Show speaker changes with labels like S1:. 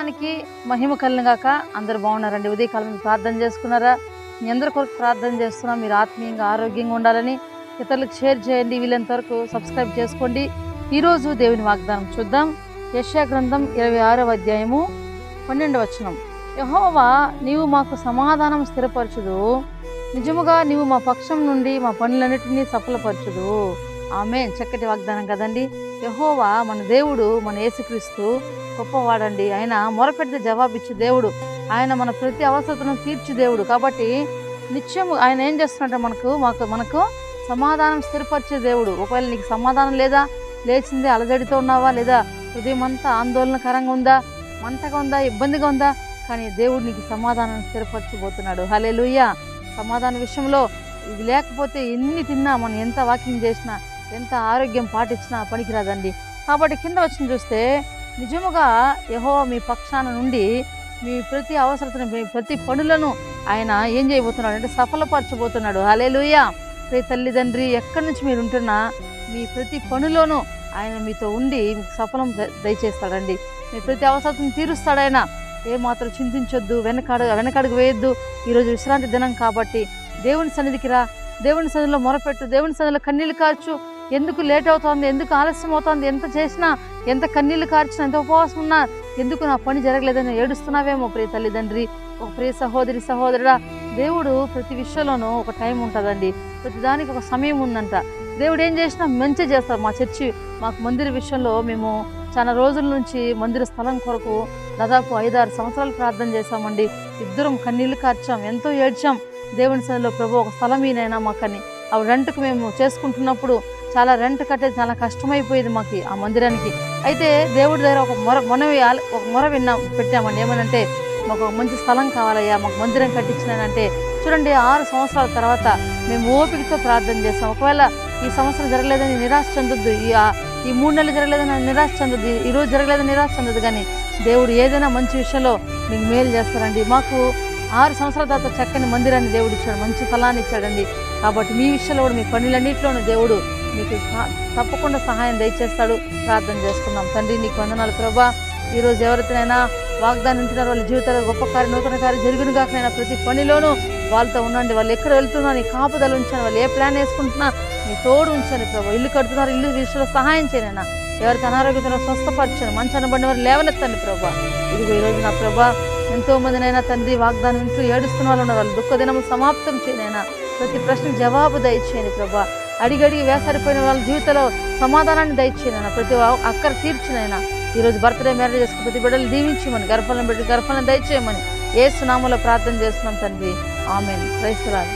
S1: మనకి మహిమ కలిగిన గాక అందరు బాగున్నారండి. ఉదయకాలం ప్రార్థన చేసుకున్నారా? మీ అందరి కొరకు ప్రార్థన చేస్తున్నాం. మీరు ఆత్మీయంగా ఆరోగ్యంగా ఉండాలని ఇతరులకు షేర్ చేయండి. వీళ్ళంత వరకు సబ్స్క్రైబ్ చేసుకోండి. ఈరోజు దేవుని వాగ్దానం చూద్దాం. యశ్యా గ్రంథం ఇరవై ఆరవ అధ్యాయము పన్నెండు వచనం. యహోవా నీవు మాకు సమాధానం స్థిరపరచుదు నిజముగా నీవు మా పక్షం నుండి మా పనులన్నిటినీ సఫలపరచుదు ఆమె చక్కటి వాగ్దానం కదండి. యహోవా మన దేవుడు మన యేసుక్రీస్తు గొప్పవాడండి. ఆయన మొరపెడితే జవాబిచ్చు దేవుడు. ఆయన మన ప్రతి అవసరతను తీర్చి దేవుడు. కాబట్టి నిత్యం ఆయన ఏం చేస్తున్నట్టు మనకు మాకు మనకు సమాధానం స్థిరపరిచే దేవుడు. ఒకవేళ నీకు సమాధానం లేదా? లేచింది అలజడితో ఉన్నావా లేదా? హృదయం అంతా ఆందోళనకరంగా ఉందా? మంటగా ఉందా? ఇబ్బందిగా ఉందా? కానీ దేవుడు నీకు సమాధానం స్థిరపరచబోతున్నాడు. హలే సమాధాన విషయంలో ఇది లేకపోతే ఎన్ని తిన్నా మనం ఎంత వాకింగ్ చేసినా ఎంత ఆరోగ్యం పాటించినా పనికిరాదండి. కాబట్టి కింద వచ్చిన చూస్తే నిజముగా యహో మీ పక్షాన నుండి మీ ప్రతి అవసరతను మీ ప్రతి పనులను ఆయన ఏం చేయబోతున్నాడు అంటే సఫలపరచబోతున్నాడు. లూయ ప్రతి తల్లిదండ్రి ఎక్కడి నుంచి మీరు ఉంటున్నా మీ ప్రతి పనిలోనూ ఆయన మీతో ఉండి మీకు సఫలం ద- దయచేస్తాడండి. మీ ప్రతి అవసరతను తీరుస్తాడు ఆయన ఏమాత్రం చింతించొద్దు వెనకాడు వెనకడుగు వేయొద్దు. ఈరోజు విశ్రాంతి దినం కాబట్టి దేవుని సన్నిధికి రా. దేవుని సన్నిధిలో మొరపెట్టు దేవుని సన్నిధిలో కన్నీళ్ళు కాచు. ఎందుకు లేట్ అవుతోంది ఎందుకు ఆలస్యం అవుతోంది ఎంత చేసినా ఎంత కన్నీళ్ళు కార్చినా ఎంత ఉపవాసం ఉన్నా ఎందుకు నా పని జరగలేదని ఏడుస్తున్నావేమో ప్రియ తల్లిదండ్రి. ఒక ప్రియ సహోదరి సహోదరుడా దేవుడు ప్రతి విషయంలోనూ ఒక టైం ఉంటుందండి. ప్రతి దానికి ఒక సమయం ఉందంట. దేవుడు ఏం చేసినా మంచి చేస్తారు మా చర్చి మాకు మందిర విషయంలో మేము చాలా రోజుల నుంచి మందిర స్థలం కొరకు దాదాపు ఐదారు సంవత్సరాలు ప్రార్థన చేశామండి. ఇద్దరం కన్నీళ్ళు కార్చాం ఎంతో ఏడ్చాం. దేవుని సన్నిలో ప్రభు ఒక స్థలం ఈయనైనా మాకని ఆ రెంట్కు మేము చేసుకుంటున్నప్పుడు చాలా రెంట్ కట్టే చాలా కష్టమైపోయేది మాకు ఆ మందిరానికి. అయితే దేవుడి దగ్గర ఒక మొర మొన ఒక మొర విన్నా పెట్టామండి. ఏమనంటే మాకు ఒక మంచి స్థలం కావాలయ్యా మాకు మందిరం కట్టించినానంటే చూడండి ఆరు సంవత్సరాల తర్వాత మేము ఓపికతో ప్రార్థన చేస్తాం. ఒకవేళ ఈ సంవత్సరం జరగలేదని నిరాశ చెందొద్దు. ఈ ఈ మూడు నెలలు జరగలేదని నిరాశ చెందొద్దు. ఈరోజు జరగలేదని నిరాశ చెందదు కానీ దేవుడు ఏదైనా మంచి విషయంలో మీకు మేలు చేస్తారండి. మాకు ఆరు సంవత్సరాల తర్వాత చక్కని మందిరాన్ని దేవుడు ఇచ్చాడు మంచి ఫలాన్ని ఇచ్చాడండి. కాబట్టి మీ విషయంలో కూడా మీ పనులన్నింటిలోనూ దేవుడు మీకు తప్పకుండా సహాయం దయచేస్తాడు. ప్రార్థన చేసుకుందాం. తండ్రి నీకు వందనాలు ప్రభా. ఈరోజు ఎవరితోనైనా వాగ్దానం ఉంటున్నారో వాళ్ళ జీవితాల్లో గొప్ప కార్యం నూతన కార్యం జరిగిన కాకనైనా ప్రతి పనిలోనూ వాళ్ళతో ఉండండి. వాళ్ళు ఎక్కడ వెళ్తున్నా నీ కాపుదలు ఉంచాను వాళ్ళు ఏ ప్లాన్ వేసుకుంటున్నా నీ తోడు ఉంచాను ప్రభా. ఇల్లు కడుతున్నారు ఇల్లు విషయంలో సహాయం చేయనైనా. ఎవరికి అనారోగ్యంతో స్వస్థపరచాను మంచి అనబడిన వారు లేవనెత్తండి ప్రభా. ఇదిగో ఈరోజు నా ప్రభా ఎంతో మందినైనా తండ్రి వాగ్దానం ఇంటూ ఏడుస్తున్న వాళ్ళు ఉన్నారు వాళ్ళు దుఃఖ దినం సమాప్తం చేయనైనా ప్రతి ప్రశ్నకు జవాబు దయచేయండి ప్రభా. అడిగడిగి వేసరిపోయిన వాళ్ళ జీవితంలో సమాధానాన్ని దయచేయనైనా ప్రతి అక్కడ అక్కర తీర్చినైనా ఈరోజు బర్త్డే మ్యారేజ్ చేసుకుని ప్రతి బిడ్డలు దీవించమని గర్భలను పెట్టి గర్భలను దయచేయమని ఏ సునామలో ప్రార్థన చేస్తున్నాం తండ్రి. ఆమె క్రైస్తరాలు